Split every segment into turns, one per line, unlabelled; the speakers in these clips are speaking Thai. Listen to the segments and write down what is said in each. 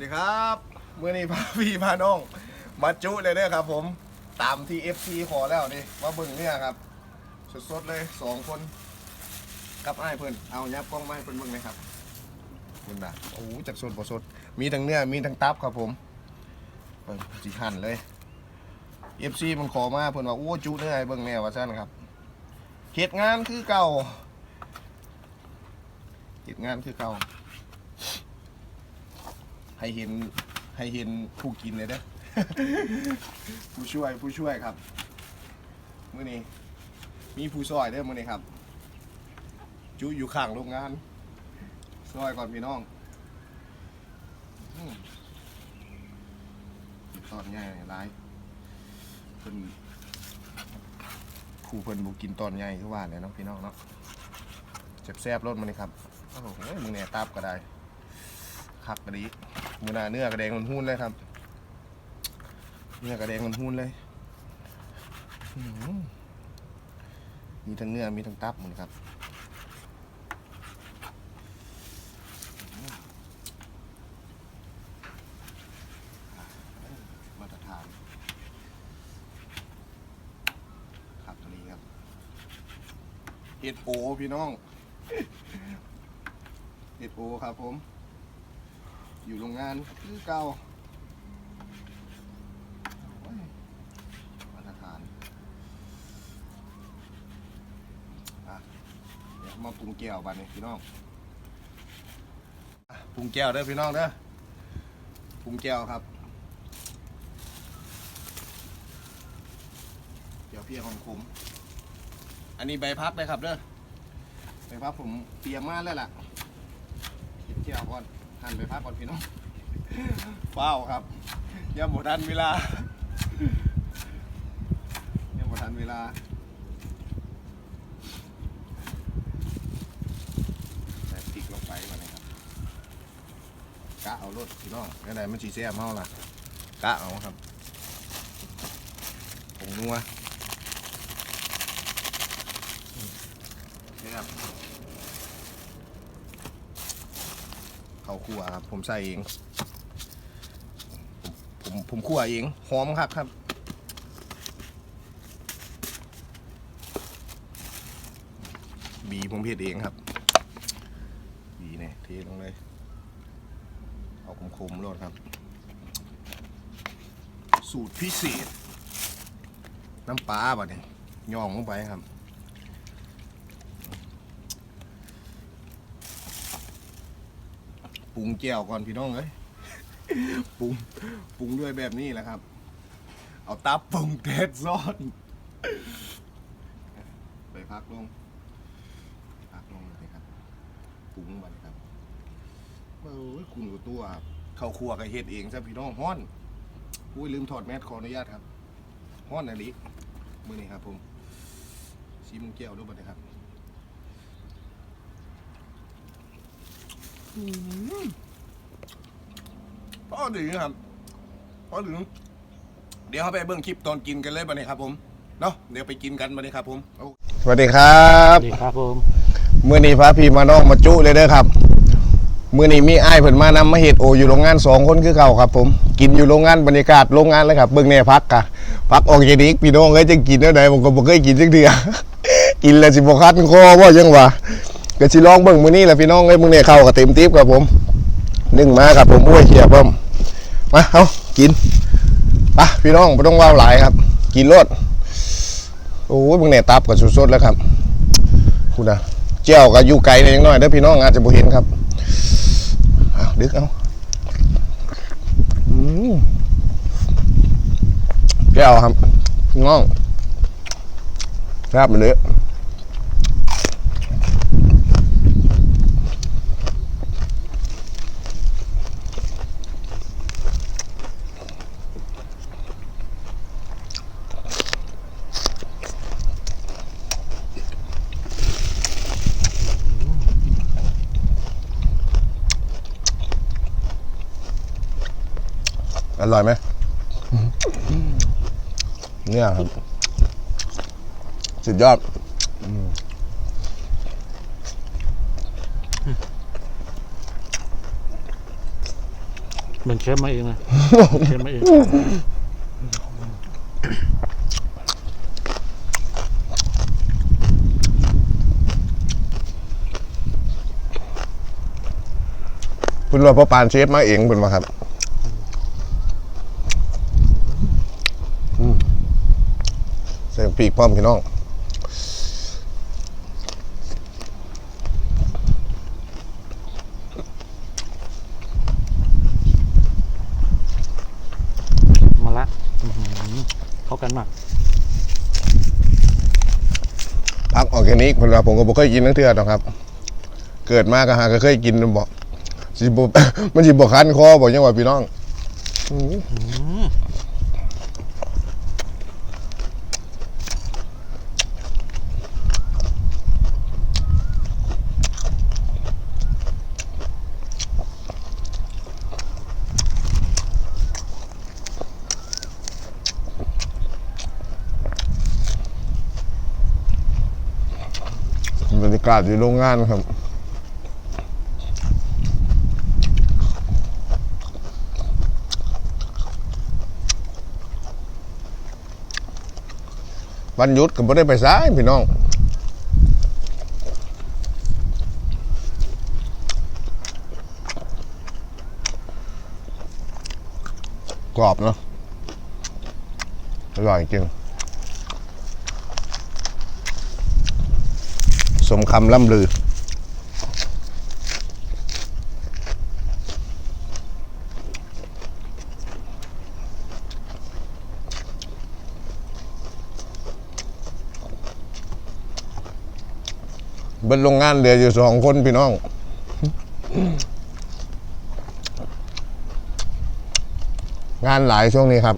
ดีครับเมื่อนี้พาพี่พาน้อง มาจุเลยเด้อครับ ผมตามที่ FC ขอแล้วนี่มาเบิ่งเนี่ยครับสดๆเลยสองคนกับไอ้เพิ่อนเอายับกล้องมาให้เพิ่อนเบิ่งเลยครับคุณนะโอ้โหจากสดบ่สด มีทั้งเนื้อมีทั้งตับครับผมเบิ่หันเลย FC มันขอมาเพิ่อนว่าโอ้จุเนื้อให้เบิ่งแน่ว่าซั่นครับเฮ็ดงานคือเก่าเฮ็ดงานคือเก่า ให้เห็นให้เห็นผู้กินเลยเด้อผู้ช่วยผู้ช่วยครับมื้อนี้มีผู้ซอยเด้อมื้อนี้ครับ จุอยู่ข้างโรงงานซอยก่อนพี่น้องอตอนใหญ่หลายเพิ่นผู้เพิ่นบ่กินตอนใหญ่คือว่าเลยเนาะพี่น้องเนาะเจ็บแซ่บรสมื้อนี้ครับโอ้โหมึงเนี่ยตับก็ได้คักกระดี มือหนาเนื้อกระแดงมันหุ้นเลยครับ เนื้อกระแดงมันหุ้นเลยมีทั้งเนื้อมีทั้งตับหมดครับมาตรฐานคักกระดีครับเห็ดโอพี่น้องเห็ดโอครับผม อยู่โรงงานคือเก่าอ้ยมาตรฐานอะเดี๋ยวมาปรุงแก้วบัดนี้พี่น้องอะปรุงแก้วเด้อพี่น้องเด้อปรุงแก้วครับเดี๋ยวพี่ของผมอันนี้ใบพัดเลยครับเด้อใบพัดผมเตรียมมาแล้วล่ะคิดแก้วก่อน หันไปพักก่อนพี่น้องเฝ้าครับยังหมดทันเวลายังหมดทันเวลาใส่พริกลงไปมาเลยครับกะเอารถพี่น้องไม่ได้มันจีแซ่บเมาล่ะกะเอาครับผงนัวนี่ครับ ข้าวคั่วครับ ผมใส่เองผมผมผมคั่วเอง หอมครับครับบีผมเพ็ดเองครับบีเนี่ยเทลงเลย เอาคมๆรอดครับ สูตรพิเศษ น้ำปลาบ่เนี่ยย่องลงไปครับ ปรุงแก้วก่อนพี่น้องเอ้ยปรุงปรุงด้วยแบบนี้แหละครับ เอาตับปรุงเทศซอนไปพักลงพักลงเลยครับปรุงไปครับเอ้ยคุณกับตัวเข้าวครัวกับเฮ็ดเองซะพี่น้องฮ้อนอุ้ยลืมถอดแมสขออนุญาตครับฮ้อนนะลิมือนี้ครับผมชิมแก้วด้วยบัดนี้ครับ พอถึงครับพอถึง เดี๋ยวเขาไปเบิ่งคลิปตอนกินกันเลยบัดนี้ครับผม เนาะเดี๋ยวไปกินกันบัดนี้ครับผม สวัสดีครับ
สวัสดีครับผม
มื่อนี้พระพี่มาน้องมาจุเลยเด้อครับ มื่อนี้มีอ้ายเพิ่นมานำมาเฮ็ดโออยู่โรงงานสองคนคือเก่าครับผม กินอยู่โรงงานบรรยากาศโรงงานเลยครับเบิ่งแน่พักกะพักออกจากนี้พี่น้องเอ้ยจะกินเท่าใดผมก็บ่เคยกินจักเทื่อกินแล้วสิบ่คัดคอบ่จังหวะ ก็สิลองเบิ่งมื้อนี้แหละพี่น้องเอ้ยมื้อนี้เข้าก็เต็มติ๊บครับผมนึ่งมาครับผมโอ้ยเขียบผมมาเอากินไปพี่น้องบ่ต้องว้าวหลายครับ กินรสโอ้ยเบิ่งแน่ตับก็สดๆแล้วครับคุณนะเจ้าก็อยู่ไกลนิดหน่อยเด้อพี่น้องอาจจะบ่เห็นครับเอาดึกเอาแก้วครับน้องครับมันเลย ร่อยไหมเนี่ยครับสุดยอดอืม
เหมือนเชฟมาเองนะเชฟมาเอง
เพิ่นว่าพ่อปานเชฟมาเองเพิ่นว่าครับอืมใส่ ปีกพร้อมพี่น้อง
มาละเข้ากันมาก
พักออร์แกนิกเพิ่นว่าผมก็บ่เคยกินทั้งเทื่อดอกครับ เกิดมาก็หาก็เคยกินบ่สิบมันสิบ่คันคอบ่ยังว่าพี่น้องาศอยู่โรงงานครับวันหยุดก็บ่ได้ไปซ้ายพี่น้องกรอบเนาะอร่อยจริง สมคำล่ำลือ เบิดโรงงานเหลืออยู่สองคนพี่น้องงานหลายช่วงนี้ครับ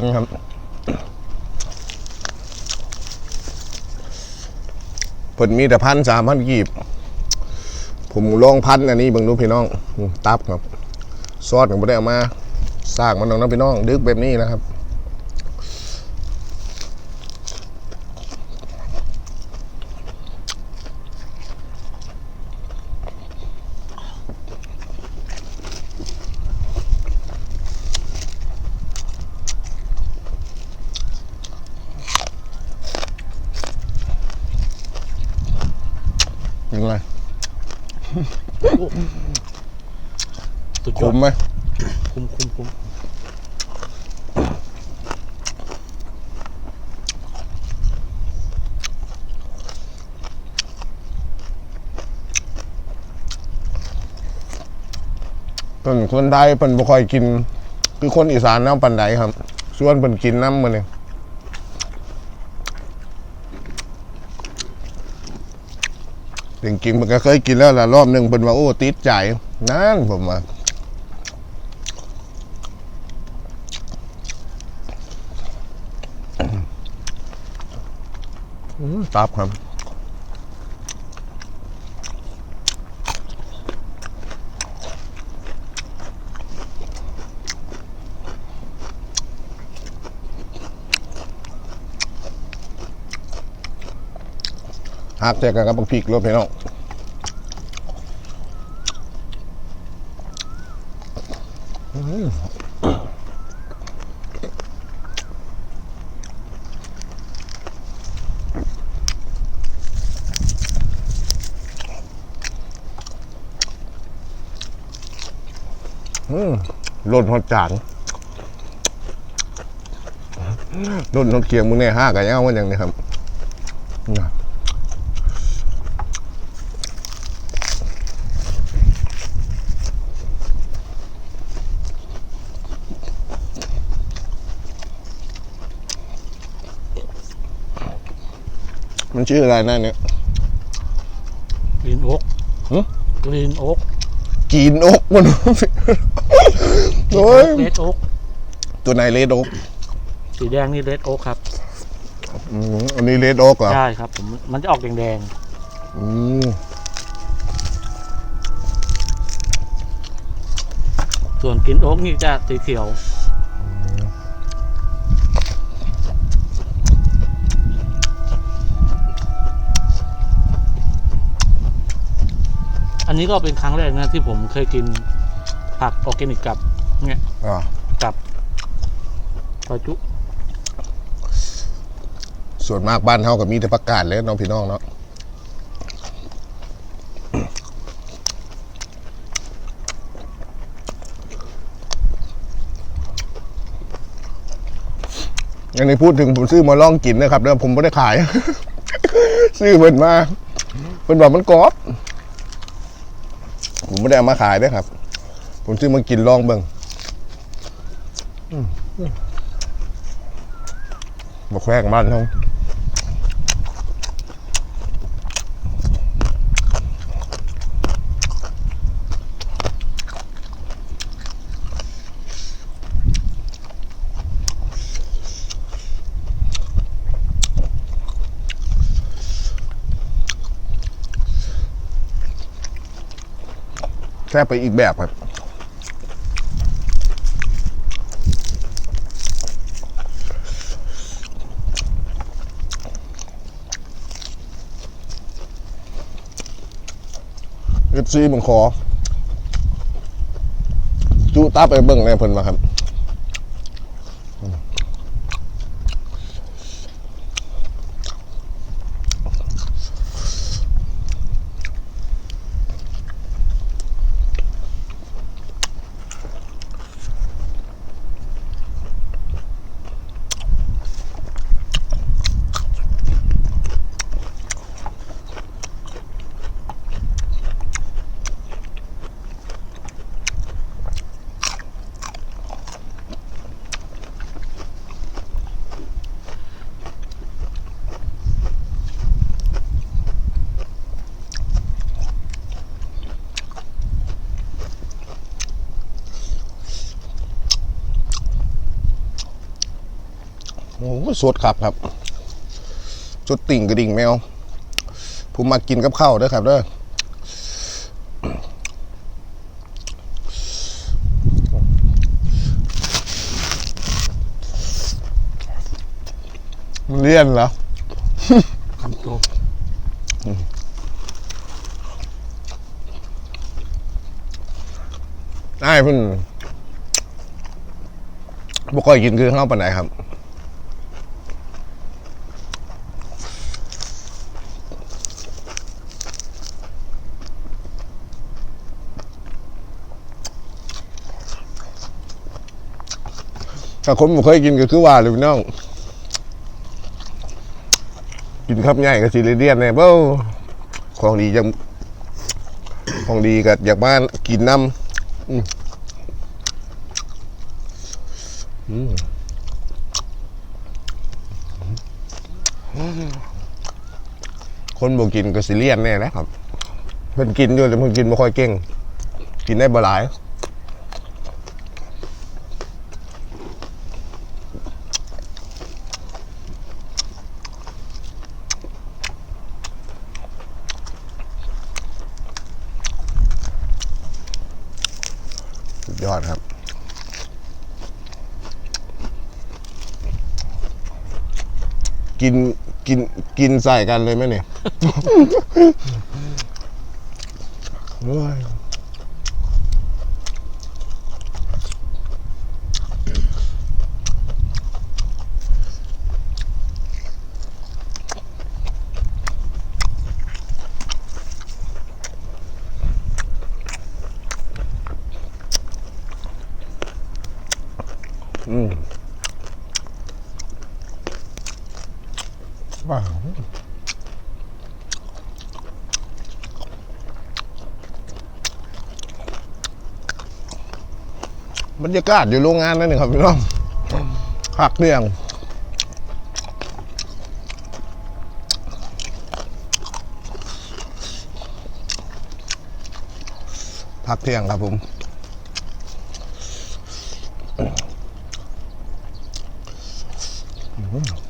านครับ เพิ่นมีแต่พันสามพันกีบ ผมลองพันอันนี้เบิ่งดูพี่น้อง ตับครับ ซอสก็บ่ได้เอามา สร้างมันน้องนะพี่น้อง ดึกแบบนี้นะครับ ยังไง
สุด
ข
ยอด
มไหม
คุ้มคุ้มคุ้ม
เพิ่นคนไทยเพิ่นบ่ค่อยกิน คือคนอีสานน้ำปันไดครับ ส่วนเพิ่นกินน้ำมันนี่ จริงๆมันก็เคยกินแล้วละรอบหนึ่งเป็นว่าโอ้ติดใจนั่นผมว่าอืมตับครับ หักเจอกันกับบักพริกรวมพี่น้องอื้ออืมล่นหดจานหล่นหดเคียงมึงเนี่ยห้ากันยังเอาอย่างนี้ครับ ชื่ออะไรนั่นเนี่ย
กรีนโอ๊กกรีนอ๊ก
กรีนอกมันโอ้ย
เลดอ๊ก
ตัวไหนเลดอ๊ก
สีแดงนี่เลดอกครับ
อันนี้เลดอกเหรอ
ใช่ครับผมมันจะออกแดงแดง
อืม
ส่วนกินอกนี่จะสีเขียว นนี้ก็เป็นครั้งแรกนะที่ผมเคยกินผักออร์แกนิกกับ เนี่ย
อ่า
กับซอยจุ
ส่วนมากบ้านเฮาก็มีแต่ประกาศเลยน้องพี่น้องเนาะอันนี้พูดถึงผมซื้อมาลองกินนะครับเด้อผมไม่ได้ขาย ซื้อเพิ่นมาเพิ่นบอกมันกรอบผม ไม่ได้เอามาขายเด้วยครับ ผมซื้อมากินลองเบิ่งอืมบอกแควกบ้านเขา แค่ไปอีกแบบครับเอฟซีมันขอจูตาไปเบิ่งแน่เพิ่นมาครับ โอ้โหสดครับครับสดติ่งกระดิ่งแมวผมมากินกับข้าวด้อครับเด้อมันเลี่ยนเหรอ
คำโต
ได้เพิ่นบ่ค่อยกินคือข้าวปานไหนครับ ถ้าคนบ่เคยกินก็คือว่าเลยพี่น้อง กินครับง่ายก็สิเลยเดียนแน่เบ้าของดีจังของดีก็อยากมานกินน้ำอืมคนบ่กินก็สิเลียนแน่แหละครับเพิ่นกินอยู่แต่เพิ่นกินบ่ค่อยเก่ง กินได้บ่หลาย สุดยอดครับ กินกินกินใส่กันเลยไหมเนี่ย โอ้ยอืม ว้าวบรรยากาศอยู่โรงงานนั่นเองครับพี่น้องหักเรียงพักเที่ยงครับผมเ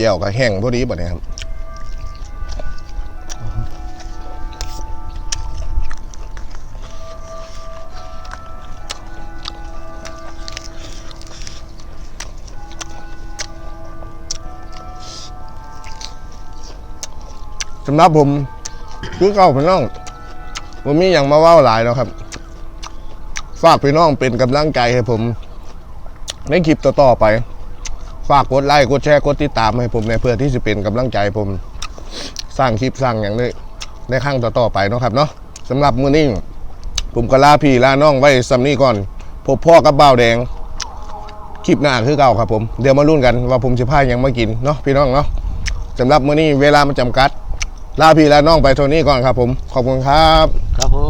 จียวกับแห้งพวกนี้บ่เนี่ยครับสำหรับผมคือเก่าพี่น้องผมมีอย่างมาว่าหลายแล้วครับ ฝากพี่น้องเป็นกำลังใจให้ผม ในคลิปต่อๆไป ฝากกดไลค์กดแชร์กดติดตามให้ผมในเพื่อที่จะเป็นกำลังใจผมสร้างคลิปสร้างอย่างนี้ในข้งต่อๆไปนะครับเนาะสำหรับมื้อนี้ผมก็ลาพี่ลาน้องไว้สำนี้ก่อน พบพ่อกับบ่าวแดง คลิปหน้าคือเก่าครับผม เดี๋ยวมาลุ้นกันว่าผมจะพาหยังมากินเนาะพี่น้องเนาะสำหรับมื้อนี้เวลามันจำกัด ลาพี่ลาน้องไปเท่านี้ก่อนครับผม ขอบคุณครับ ครับผม